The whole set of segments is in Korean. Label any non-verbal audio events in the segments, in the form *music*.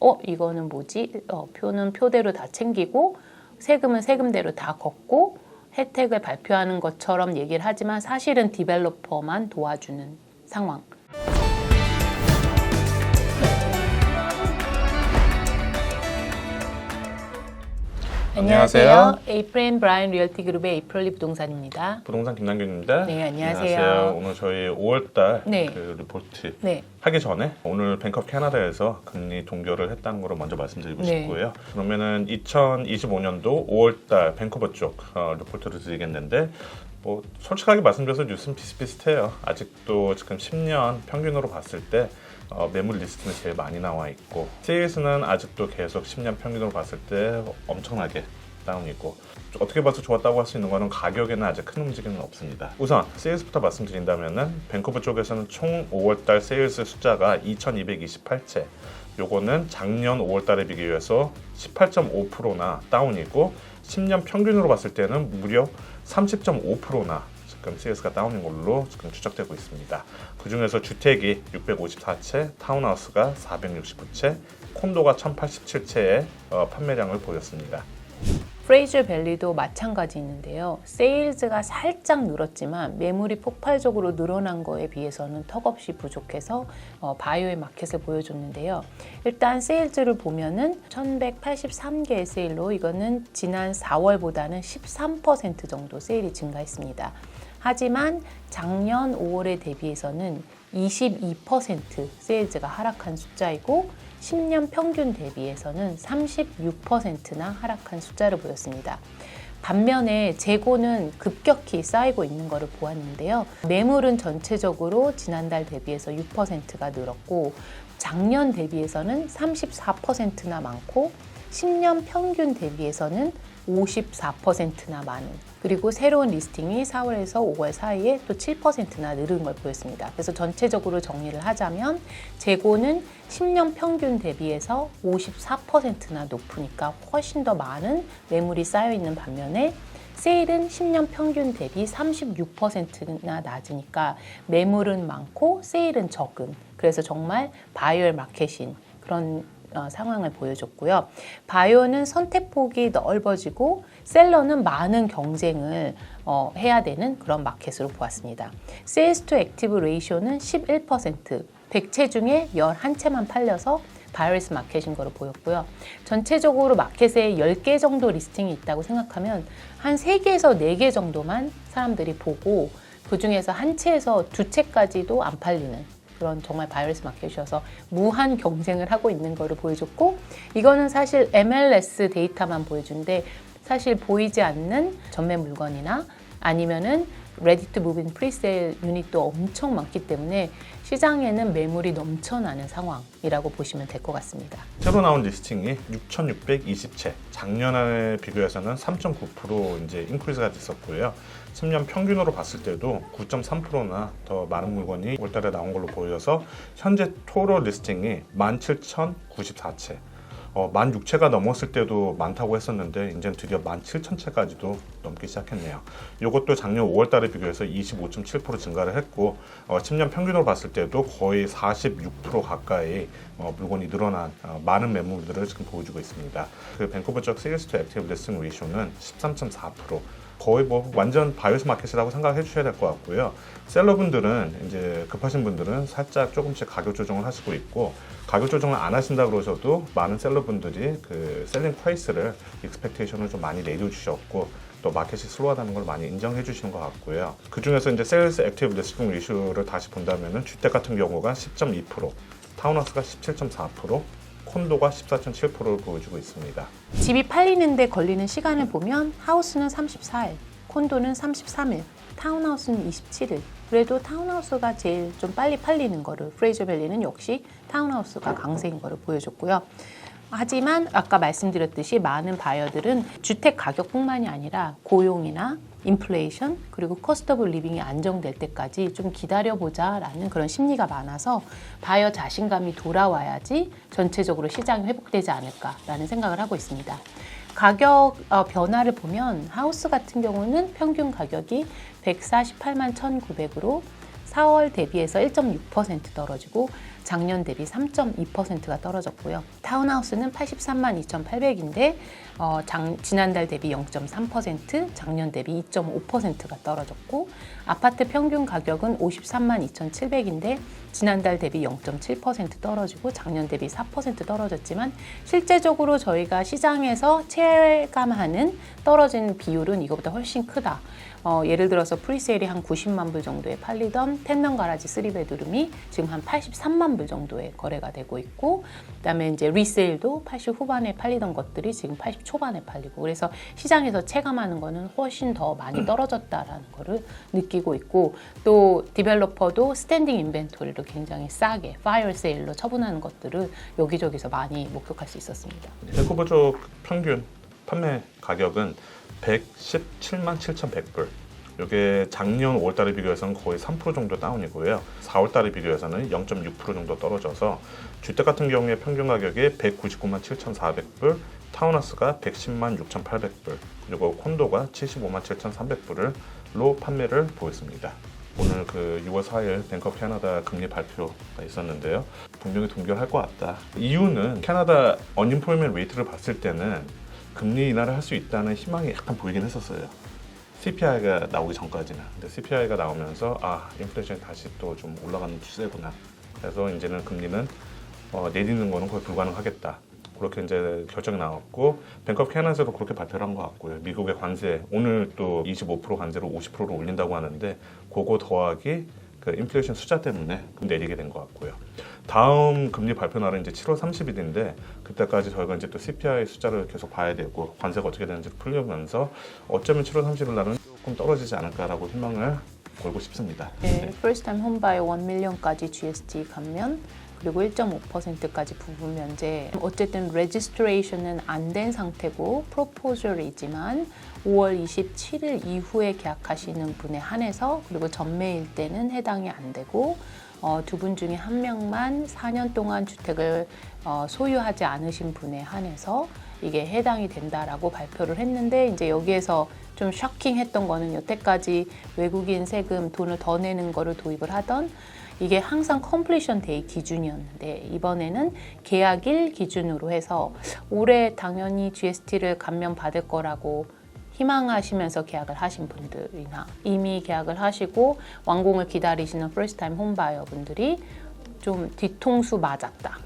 어 이거는 뭐지? 어, 표는 표대로 다 챙기고 세금은 세금대로 다 걷고 혜택을 발표하는 것처럼 얘기를 하지만 사실은 디벨로퍼만 도와주는 상황. 안녕하세요. 에이프렌 브라인 리얼티 그룹의 에이프럴리 부동산입니다. 부동산 김남균입니다. 네, 안녕하세요. 오늘 저희 5월달 네. 그 리포트 네. 하기 전에 오늘 뱅크 오브 캐나다에서 금리 동결을 했다는 걸 먼저 말씀드리고 네. 싶고요. 그러면은 2025년도 5월달 밴쿠버 쪽 어, 리포트를 드리겠는데 뭐 솔직하게 말씀드려서 뉴스는 비슷비슷해요. 아직도 지금 10년 평균으로 봤을 때 어, 매물 리스트는 제일 많이 나와 있고 세일스는 아직도 계속 10년 평균으로 봤을 때 엄청나게 다운이고 어떻게 봐서 좋았다고 할 수 있는 거는 가격에는 아직 큰 움직임은 없습니다. 우선 세일스부터 말씀드린다면은 밴쿠버 쪽에서는 총 5월달 세일스 숫자가 2,228채. 요거는 작년 5월달에 비교해서 18.5%나 다운이고 10년 평균으로 봤을 때는 무려 30.5%나 지금 세일스가 다운인 걸로 지금 추적되고 있습니다. 그 중에서 주택이 654채, 타운하우스가 469채, 콘도가 1,087채의 어, 판매량을 보였습니다. 프레이저 밸리도 마찬가지 있는데요. 세일즈가 살짝 늘었지만 매물이 폭발적으로 늘어난 거에 비해서는 턱없이 부족해서 어, 바이오의 마켓을 보여줬는데요. 일단 세일즈를 보면은 1183개의 세일로 이거는 지난 4월보다는 13% 정도 세일이 증가했습니다. 하지만 작년 5월에 대비해서는 22% 세일즈가 하락한 숫자이고 10년 평균 대비해서는 36%나 하락한 숫자를 보였습니다. 반면에 재고는 급격히 쌓이고 있는 것을 보았는데요. 매물은 전체적으로 지난달 대비해서 6%가 늘었고 작년 대비해서는 34%나 많고 10년 평균 대비해서는 54%나 많은 그리고 새로운 리스팅이 4월에서 5월 사이에 또 7%나 늘은 걸 보였습니다. 그래서 전체적으로 정리를 하자면 재고는 10년 평균 대비해서 54%나 높으니까 훨씬 더 많은 매물이 쌓여 있는 반면에 세일은 10년 평균 대비 36%나 낮으니까 매물은 많고 세일은 적은 그래서 정말 바이얼 마켓인 그런 어, 상황을 보여줬고요. 바이오는 선택폭이 넓어지고 셀러는 많은 경쟁을 어, 해야 되는 그런 마켓으로 보았습니다. 세일스 투 액티브 레이쇼는 11%, 100채 중에 11채만 팔려서 바이러스 마켓인 거로 보였고요. 전체적으로 마켓에 10개 정도 리스팅이 있다고 생각하면 한 3개에서 4개 정도만 사람들이 보고 그 중에서 한 채에서 두 채까지도 안 팔리는 그런 정말 바이러스 마켓이어서 무한 경쟁을 하고 있는 거를 보여줬고 이거는 사실 MLS 데이터만 보여주는데 사실 보이지 않는 전매 물건이나 아니면은 레디 투 무빈 프리세일 유닛도 엄청 많기 때문에 시장에는 매물이 넘쳐나는 상황이라고 보시면 될 것 같습니다. 새로 나온 리스팅이 6,620채. 작년에 비교해서는 3.9% 이제 인크리스가 됐었고요. 10년 평균으로 봤을 때도 9.3%나 더 많은 물건이 올달에 나온 걸로 보여서 현재 토로 리스팅이 17,094채. 어, 16,000채가 넘었을 때도 많다고 했었는데 이제 드디어 17,000채까지도 넘기 시작했네요. 이것도 작년 5월 달에 비교해서 25.7% 증가를 했고 어, 10년 평균으로 봤을 때도 거의 46% 가까이 어, 물건이 늘어난 어, 많은 매물들을 지금 보여주고 있습니다. 그 밴쿠버 쪽 세일스 투 액티브 리스팅 레이쇼는 13.4% 거의 뭐 완전 바이오스 마켓이라고 생각해 주셔야 될 것 같고요. 셀러분들은 이제 급하신 분들은 살짝 조금씩 가격 조정을 하시고 있고 가격 조정을 안 하신다 그러셔도 많은 셀러분들이 그 셀링 프라이스를 익스펙테이션을 좀 많이 내려주셨고 또 마켓이 슬로우하다는 걸 많이 인정해 주시는 것 같고요. 그 중에서 이제 세일스 액티브 리스팅 리슈를 다시 본다면은 주택 같은 경우가 10.2%, 타운하우스가 17.4%, 콘도가 14.7%를 보여주고 있습니다. 집이 팔리는데 걸리는 시간을 보면 하우스는 34일, 콘도는 33일, 타운하우스는 27일. 그래도 타운하우스가 제일 좀 빨리 팔리는 거를 프레이저 밸리는 역시 타운하우스가 강세인 거를 보여줬고요. 하지만 아까 말씀드렸듯이 많은 바이어들은 주택 가격뿐만이 아니라 고용이나 인플레이션 그리고 오브 리빙이 안정될 때까지 좀 기다려보자 라는 그런 심리가 많아서 바이어 자신감이 돌아와야지 전체적으로 시장이 회복되지 않을까라는 생각을 하고 있습니다. 가격 어, 변화를 보면 하우스 같은 경우는 평균 가격이 148만 1,900으로 4월 대비해서 1.6% 떨어지고 작년 대비 3.2%가 떨어졌고요. 타운하우스는 83만 2,800인데 어, 장- 지난달 대비 0.3%, 작년 대비 2.5%가 떨어졌고 아파트 평균 가격은 53만 2,700인데 지난달 대비 0.7% 떨어지고 작년 대비 4% 떨어졌지만 실제적으로 저희가 시장에서 체감하는 떨어진 비율은 이거보다 훨씬 크다. 어, 예를 들어서 프리세일이 한 90만 불 정도에 팔리던 텐넌 가라지 3베드룸이 지금 한 83만 불 정도에 거래가 되고 있고 그다음에 이제 리세일도 80 후반에 팔리던 것들이 지금 80 초반에 팔리고 그래서 시장에서 체감하는 거는 훨씬 더 많이 떨어졌다라는 거를 느끼고 있고 또 디벨로퍼도 스탠딩 인벤토리를 굉장히 싸게 파이어 세일로 처분하는 것들을 여기저기서 많이 목격할 수 있었습니다. 밴쿠버 쪽 평균 판매 가격은 117만 7,100불. 이게 작년 5월달에 비교해서는 거의 3% 정도 다운이고요. 4월달에 비교해서는 0.6% 정도 떨어져서 주택 같은 경우에 평균 가격이 199만 7,400불, 타운하우스가 110만 6,800불, 그리고 콘도가 75만 7,300불로 판매를 보였습니다. 오늘 그 6월 4일 뱅커 캐나다 금리 발표가 있었는데요. 분명히 동결할 것 같다. 이유는 캐나다 언임플로이먼 레이트를 봤을 때는 금리 인하를 할 수 있다는 희망이 약간 보이긴 했었어요. CPI가 나오기 전까지는. 근데 CPI가 나오면서 아 인플레이션이 다시 또 좀 올라가는 추세구나. 그래서 이제는 금리는 어, 내리는 거는 거의 불가능하겠다. 그렇게 이제 결정이 나왔고 뱅크 오브 캐나다도 그렇게 발표를 한 것 같고요. 미국의 관세 오늘 또 25% 관세로 50%로 올린다고 하는데 그거 더하기 그 인플레이션 숫자 때문에 내리게 된 것 같고요. 다음 금리 발표 날은 이제 7월 30일인데 그때까지 저희가 이제 또 CPI 숫자를 계속 봐야 되고 관세가 어떻게 되는지 풀려면서 어쩌면 7월 30일 날은 조금 떨어지지 않을까라고 희망을 걸고 싶습니다. 네, first time home buyer 1 밀리언까지 GST 감면 그리고 1.5%까지 부분 면제. 어쨌든 레지스트레이션은 안 된 상태고 프로포절이지만 5월 27일 이후에 계약하시는 분에 한해서 그리고 전매일 때는 해당이 안 되고 어, 두 분 중에 한 명만 4년 동안 주택을 어, 소유하지 않으신 분에 한해서 이게 해당이 된다라고 발표를 했는데 이제 여기에서 좀 쇼킹했던 거는 여태까지 외국인 세금 돈을 더 내는 거를 도입을 하던 이게 항상 컴플리션 데이 기준이었는데 이번에는 계약일 기준으로 해서 올해 당연히 GST를 감면 받을 거라고 희망하시면서 계약을 하신 분들이나 이미 계약을 하시고 완공을 기다리시는 home buyer 분들이 좀 뒤통수 맞았다.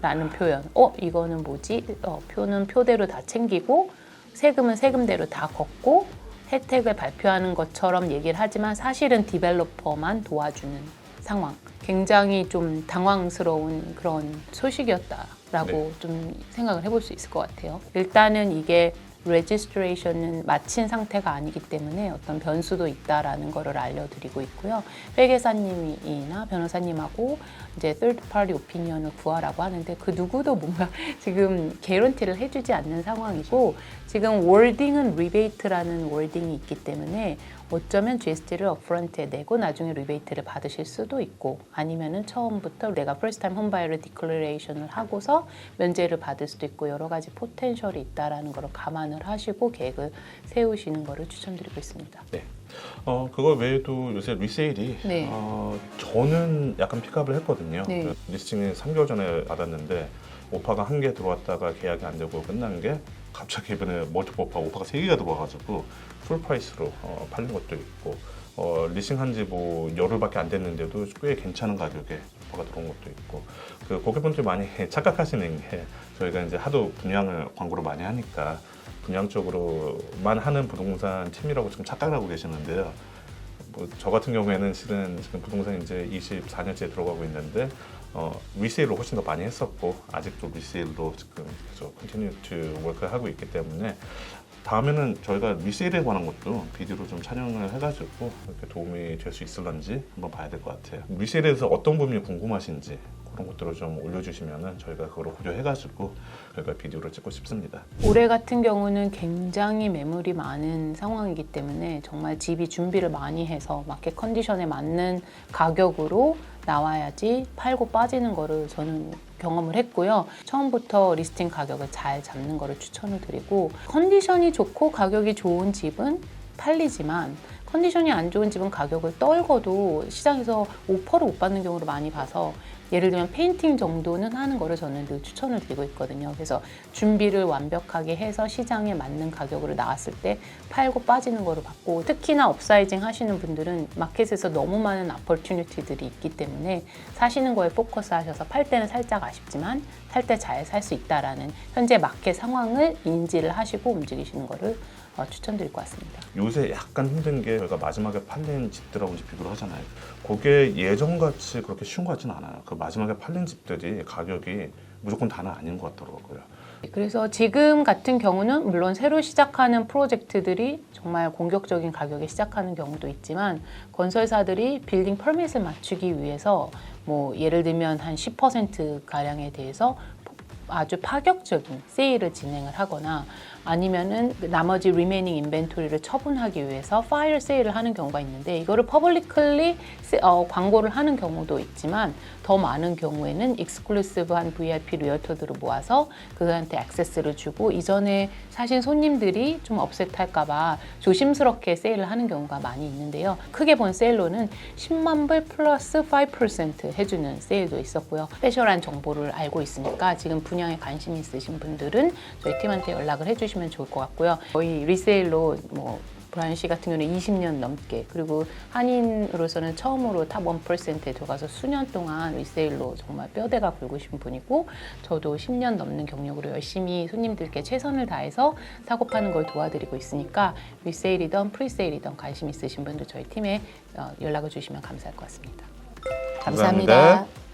라는 표현. 어, 이거는 뭐지? 어, 표는 표대로 다 챙기고 세금은 세금대로 다 걷고 혜택을 발표하는 것처럼 얘기를 하지만 사실은 디벨로퍼만 도와주는 상황. 굉장히 좀 당황스러운 그런 소식이었다라고 네. 좀 생각을 해볼 수 있을 것 같아요. 일단은 이게 레지스트레이션은 마친 상태가 아니기 때문에 어떤 변수도 있다라는 거를 알려드리고 있고요. 회계사님이나 변호사님하고 이제 third party opinion을 구하라고 하는데 그 누구도 뭔가 *laughs* 지금 개런티를 해주지 않는 상황이고 지금 wording은 rebate라는 wording이 있기 때문에 어쩌면 GST를 업프런트에 내고 나중에 리베이트를 받으실 수도 있고 아니면은 처음부터 내가 first time home buyer를 디클레레이션을 하고서 면제를 받을 수도 있고 여러 가지 포텐셜이 있다라는 것을 감안을 하시고 계획을 세우시는 것을 추천드리고 있습니다. 네. 어 그거 외에도 요새 리세일이 네. 어 저는 약간 픽업을 했거든요. 네. 그 리스팅을 3개월 전에 받았는데 오파가 한 개 들어왔다가 계약이 안 되고 끝난 게 갑자기 이번에 멀티플 오파 오파가 세 개가 들어와가지고 풀 프라이스로 어, 팔린 것도 있고 어, 리싱한 지 뭐 열흘밖에 안 됐는데도 꽤 괜찮은 가격에 오파가 들어온 것도 있고 그 고객분들이 많이 착각하시는 게 저희가 이제 하도 분양을 광고를 많이 하니까 분양 쪽으로만 하는 부동산 팀이라고 지금 착각을 하고 계시는데요. 뭐 저 같은 경우에는 실은 지금 부동산 이제 24년째 들어가고 있는데 어, 리세일로 훨씬 더 많이 했었고 아직도 리세일로 지금 계속 컨티뉴 투 워크를 하고 있기 때문에 다음에는 저희가 리세일에 관한 것도 비디오로 좀 촬영을 해가지고 이렇게 도움이 될 수 있을런지 한번 봐야 될 것 같아요. 리세일에서 어떤 부분이 궁금하신지 그런 것들을 좀 올려주시면은 저희가 그걸 고려해가지고 저희가 비디오를 찍고 싶습니다. 올해 같은 경우는 굉장히 매물이 많은 상황이기 때문에 정말 집이 준비를 많이 해서 마켓 컨디션에 맞는 가격으로 나와야지 팔고 빠지는 거를 저는 경험을 했고요. 처음부터 리스팅 가격을 잘 잡는 거를 추천을 드리고 컨디션이 좋고 가격이 좋은 집은 팔리지만 컨디션이 안 좋은 집은 가격을 떨궈도 시장에서 오퍼를 못 받는 경우를 많이 봐서 예를 들면 페인팅 정도는 하는 거를 저는 늘 추천을 드리고 있거든요. 그래서 준비를 완벽하게 해서 시장에 맞는 가격으로 나왔을 때 팔고 빠지는 거를 받고 특히나 업사이징 하시는 분들은 마켓에서 너무 많은 어퍼튜니티들이 있기 때문에 사시는 거에 포커스 하셔서 팔 때는 살짝 아쉽지만 살 때 잘 살 수 있다라는 현재 마켓 상황을 인지를 하시고 움직이시는 거를 어, 추천드릴 것 같습니다. 요새 약간 힘든 게 저희가 마지막에 팔린 집들하고 이제 비교를 하잖아요. 그게 예전같이 그렇게 쉬운 것 같지는 않아요. 그 마지막에 팔린 집들이 가격이 무조건 다는 아닌 것 같더라고요. 그래서 지금 같은 경우는 물론 새로 시작하는 프로젝트들이 정말 공격적인 가격에 시작하는 경우도 있지만 건설사들이 빌딩 퍼밋을 맞추기 위해서 뭐 예를 들면 한 10% 가량에 대해서 아주 파격적인 세일을 진행을 하거나 아니면은 그 나머지 리메이닝 인벤토리를 처분하기 위해서 파이어 세일을 하는 경우가 있는데 이거를 퍼블리클리 어, 광고를 하는 경우도 있지만 더 많은 경우에는 익스클루시브한 VIP 리얼터들을 모아서 그들한테 액세스를 주고 이전에 사신 손님들이 좀 업셋할까봐 조심스럽게 세일을 하는 경우가 많이 있는데요. 크게 본 세일로는 10만 불 플러스 5% 해주는 세일도 있었고요. 스페셜한 정보를 알고 있으니까 지금 분양에 관심 있으신 분들은 저희 팀한테 연락을 해주 시면 좋을 것 같고요. 저희 리세일로 뭐 브라이언 씨 같은 경우는 20년 넘게 그리고 한인으로서는 처음으로 탑 1%에 들어가서 수년 동안 리세일로 정말 뼈대가 굵으신 분이고 저도 10년 넘는 경력으로 열심히 손님들께 최선을 다해서 사고 파는 걸 도와드리고 있으니까 리세일이든 프리세일이든 관심 있으신 분들 저희 팀에 어, 연락을 주시면 감사할 것 같습니다. 감사합니다. 감사합니다.